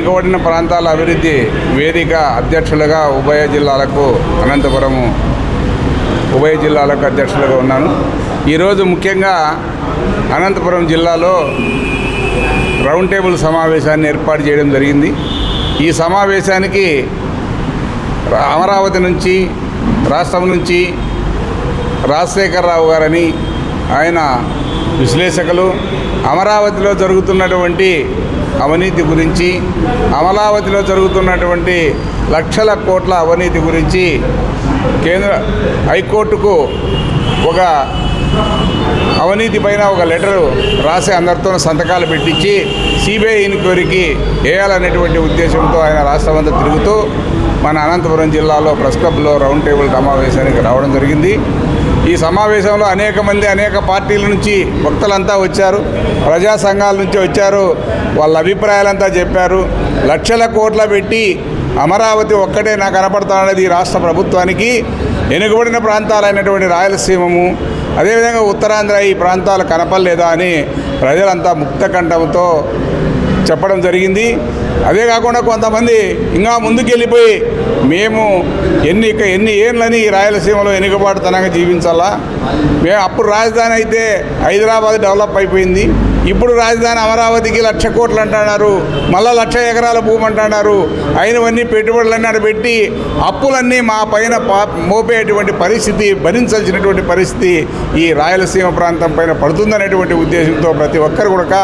వెనుకబడిన ప్రాంతాల అభివృద్ధి వేదిక అధ్యక్షులుగా ఉభయ జిల్లాలకు అనంతపురము ఉభయ జిల్లాలకు అధ్యక్షులుగా ఉన్నాను. ఈరోజు ముఖ్యంగా అనంతపురం జిల్లాలో రౌండ్ టేబుల్ సమావేశాన్ని ఏర్పాటు చేయడం జరిగింది. ఈ సమావేశానికి అమరావతి నుంచి రాష్ట్రం నుంచి రాజశేఖరరావు గారని ఆయన విశ్లేషకులు అమరావతిలో జరుగుతున్నటువంటి అవినీతి గురించి అమరావతిలో జరుగుతున్నటువంటి లక్షల కోట్ల అవినీతి గురించి కేంద్ర హైకోర్టుకు ఒక అవినీతి పైన ఒక లెటరు రాసి అందరితో సంతకాలు పెట్టించి సిబిఐ ఇన్క్వైరీకి వేయాలనేటువంటి ఉద్దేశంతో ఆయన రాష్ట్రమంతా తిరుగుతూ మన అనంతపురం జిల్లాలో ప్రెస్ క్లబ్లో రౌండ్ టేబుల్ సమావేశానికి రావడం జరిగింది. ఈ సమావేశంలో అనేక మంది అనేక పార్టీల నుంచి వక్తలంతా వచ్చారు. ప్రజా సంఘాల నుంచి వచ్చారు. వాళ్ళ అభిప్రాయాలంతా చెప్పారు. లక్షల కోట్ల పెట్టి అమరావతి ఒక్కటే నాకు కనపడుతున్నది ఈ రాష్ట్ర ప్రభుత్వానికి వెనుకబడిన ప్రాంతాలైనటువంటి రాయలసీమము అదేవిధంగా ఉత్తరాంధ్ర ఈ ప్రాంతాలు కనపడలేదా అని ప్రజలంతా ముక్త కంఠంతో చెప్పడం జరిగింది. అదే కాకుండా కొంతమంది ఇంకా ముందుకెళ్ళిపోయి మేము ఎన్ని ఎన్ని ఏళ్ళని ఈ రాయలసీమలో వెనుకబాటుతనంగా జీవించాలా? మేము అప్పుడు రాజధాని అయితే హైదరాబాద్ డెవలప్ అయిపోయింది. ఇప్పుడు రాజధాని అమరావతికి లక్ష కోట్లు అంటున్నారు. మళ్ళా లక్ష ఎకరాల భూమి అంటున్నారు. అయినవన్నీ పెట్టుబడులన్నీ అక్కడ పెట్టి అప్పులన్నీ మా పైన మోపేటువంటి పరిస్థితి భరించాల్సినటువంటి పరిస్థితి ఈ రాయలసీమ ప్రాంతం పైన పడుతుందనేటువంటి ఉద్దేశంతో ప్రతి ఒక్కరు కూడా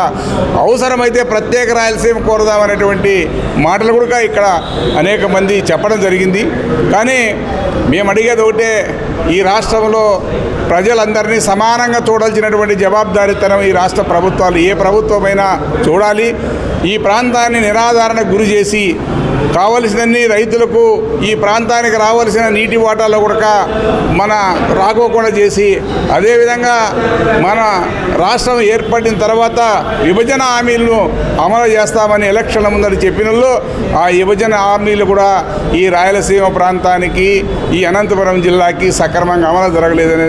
అవసరమైతే ప్రత్యేక రాయలసీమ కోరదామనేటువంటి మాటలు కూడా ఇక్కడ అనేక మంది చెప్పడం జరిగింది. కానీ మేము అడిగేది ఒకటే ఈ రాష్ట్రంలో ప్రజలందరినీ సమానంగా చూడాల్సినటువంటి జవాబుదారీతనం ఈ రాష్ట్ర ప్రభుత్వాలు ఏ ప్రభుత్వమైనా చూడాలి. ఈ ప్రాంతాన్ని నిరాధారణ గురి చేసి కావలసినన్ని రైతులకు ఈ ప్రాంతానికి రావాల్సిన నీటి వాటాలు కూడా మన రాకోకుండా చేసి అదేవిధంగా మన రాష్ట్రం ఏర్పడిన తర్వాత విభజన హామీలను అమలు చేస్తామని ఎలక్షన్ల ముందని చెప్పిన ఆ విభజన హామీలు కూడా ఈ రాయలసీమ ప్రాంతానికి ఈ అనంతపురం జిల్లాకి సక్రమంగా అమలు జరగలేదని